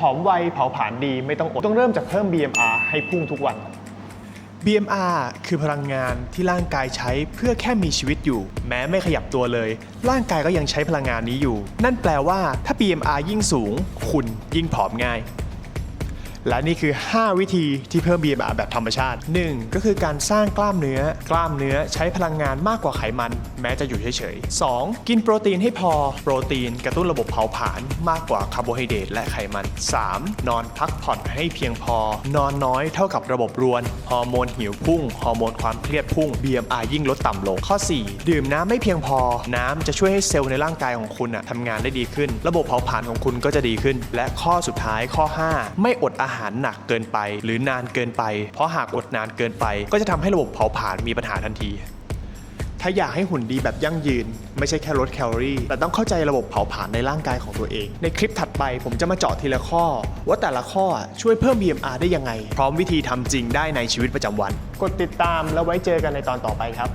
ผอมไวเผาผลาญดีไม่ต้องอด ต้องเริ่มจากเพิ่ม BMR ให้พุ่งทุกวัน BMR คือพลังงานที่ร่างกายใช้เพื่อแค่มีชีวิตอยู่ แม้ไม่ขยับตัวเลย ร่างกายก็ยังใช้พลังงานนี้อยู่ นั่นแปลว่าถ้า BMR ยิ่งสูง คุณยิ่งผอมง่าย และนี่คือ 5 วิธีที่เพิ่ม BMR แบบธรรมชาติ 1. ก็คือการสร้างกล้ามเนื้อ กล้ามเนื้อใช้พลังงานมากกว่าไขมัน แม้จะอยู่เฉยๆ 2. กินโปรตีนให้พอ โปรตีนกระตุ้นระบบเผาผลาญมากกว่าคาร์โบไฮเดรตและไขมัน 3. นอนพักผ่อนให้เพียงพอ นอนน้อยเท่ากับระบบรวน ฮอร์โมนหิวพุ่ง ฮอร์โมนความเครียดพุ่ง BMR ยิ่งลดต่ำลง ข้อ 4 ดื่มน้ำไม่เพียงพอ น้ำจะช่วยให้เซลล์ในร่างกายของคุณอะทำงานได้ดีขึ้น ระบบเผาผลาญของคุณก็จะดีขึ้น และข้อสุดท้ายข้อ 5 ไม่อดอาาหารหนักเกินไป หรือนานเกินไป เพราะหากอดนานเกินไป ก็จะทำให้ระบบเผาผลาญมีปัญหาทันที ถ้าอยากให้หุ่นดีแบบยั่งยืน ไม่ใช่แค่ลดแคลอรี่ แต่ต้องเข้าใจระบบเผาผลาญในร่างกายของตัวเอง ในคลิปถัดไปผมจะมาเจาะทีละข้อ ว่าแต่ละข้อช่วยเพิ่ม BMR ได้ยังไง พร้อมวิธีทำจริงได้ในชีวิตประจำวัน กดติดตามแล้วไว้เจอกันในตอนต่อไปครับ